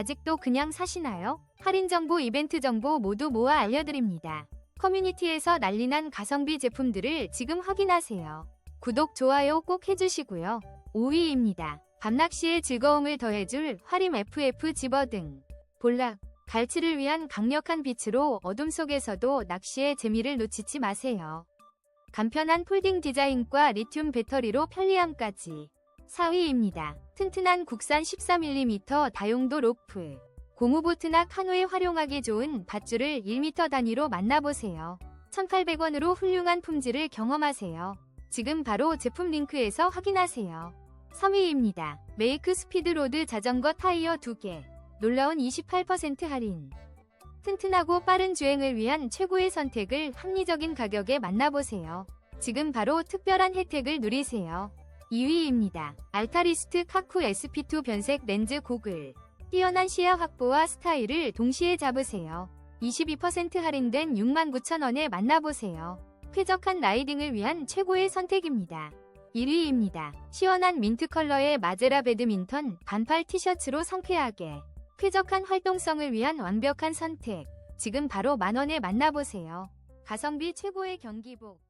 아직도 그냥 사시나요? 할인 정보, 이벤트 정보 모두 모아 알려드립니다. 커뮤니티에서 난리난 가성비 제품들을 지금 확인하세요. 구독, 좋아요 꼭 해주시고요. 5위입니다. 밤낚시의 즐거움을 더해줄 화림 FF 집어 등. 볼락, 갈치를 위한 강력한 빛으로 어둠 속에서도 낚시의 재미를 놓치지 마세요. 간편한 폴딩 디자인과 리튬 배터리로 편리함까지. 4위입니다. 튼튼한 국산 13mm 다용도 로프. 고무보트나 카누에 활용하기 좋은 밧줄을 1m 단위로 만나보세요. 1,800원으로 훌륭한 품질을 경험하세요. 지금 바로 제품 링크에서 확인하세요. 3위입니다. 메이크 스피드로드 자전거 타이어 2개. 놀라운 28% 할인. 튼튼하고 빠른 주행을 위한 최고의 선택을 합리적인 가격에 만나보세요. 지금 바로 특별한 혜택을 누리세요. 2위입니다. 알타리스트 카쿠 SP2 변색 렌즈 고글. 뛰어난 시야 확보와 스타일을 동시에 잡으세요. 22% 할인된 69,000원에 만나보세요. 쾌적한 라이딩을 위한 최고의 선택입니다. 1위입니다. 시원한 민트 컬러의 마제라 배드민턴 반팔 티셔츠로 상쾌하게 쾌적한 활동성을 위한 완벽한 선택. 지금 바로 만원에 만나보세요. 가성비 최고의 경기복.